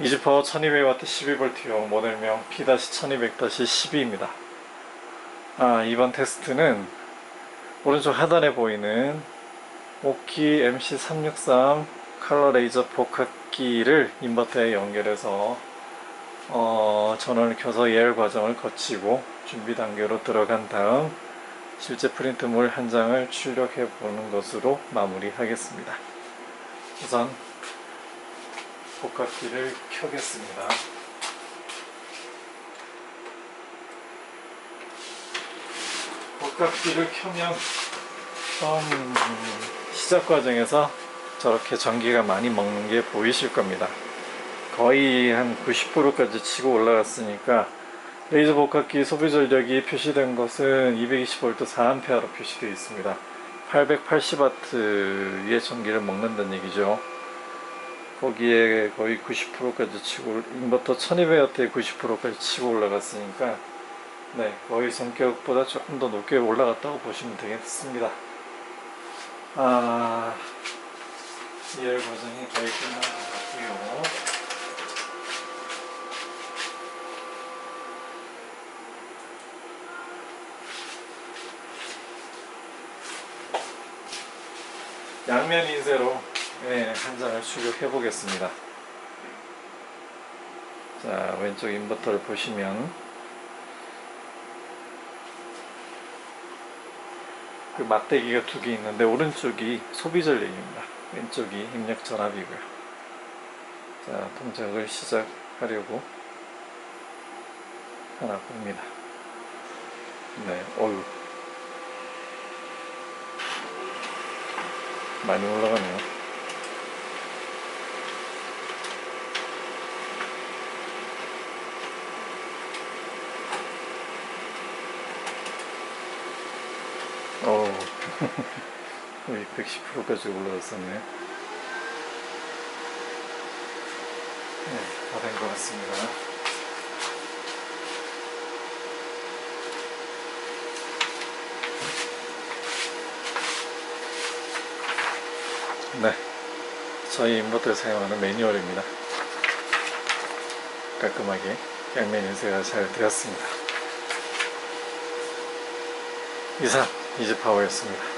이즈파워 1200W 12V용 모델명 P-1200-12입니다. 아, 이번 테스트는 오른쪽 하단에 보이는 오키 MC363 컬러 레이저 복합기를 인버터에 연결해서 어, 전원을 켜서 예열 과정을 거치고 준비 단계로 들어간 다음 실제 프린트물 한 장을 출력해 보는 것으로 마무리하겠습니다. 우선 복합기를 켜겠습니다. 복합기를 켜면 처음 시작 과정에서 저렇게 전기가 많이 먹는 게 보이실 겁니다. 거의 한 90%까지 치고 올라갔으니까 레이저 복합기 소비 전력이 표시된 것은 220V 4A로 표시되어 있습니다. 880W의 전기를 먹는다는 얘기죠. 거기에 거의 90%까지 치고 인버터 1200W에 90%까지 치고 올라갔으니까 네 거의 성격보다 조금 더 높게 올라갔다고 보시면 되겠습니다. 아 예열 과정이 거의 끝난 것 같고요. 양면 인쇄로 네, 한 장을 출력해 보겠습니다. 자, 왼쪽 인버터를 보시면 그 막대기가 두 개 있는데 오른쪽이 소비 전력입니다. 왼쪽이 입력 전압이고요. 자, 동작을 시작하려고 하나 봅니다. 네, 어유 많이 올라가네요. 어, 거의 110%까지 올라갔었네. 네, 다 된 것 같습니다. 네, 저희 인버터에 사용하는 매뉴얼입니다. 깔끔하게 양면 인쇄가 잘 되었습니다. 이상 이즈파워였습니다.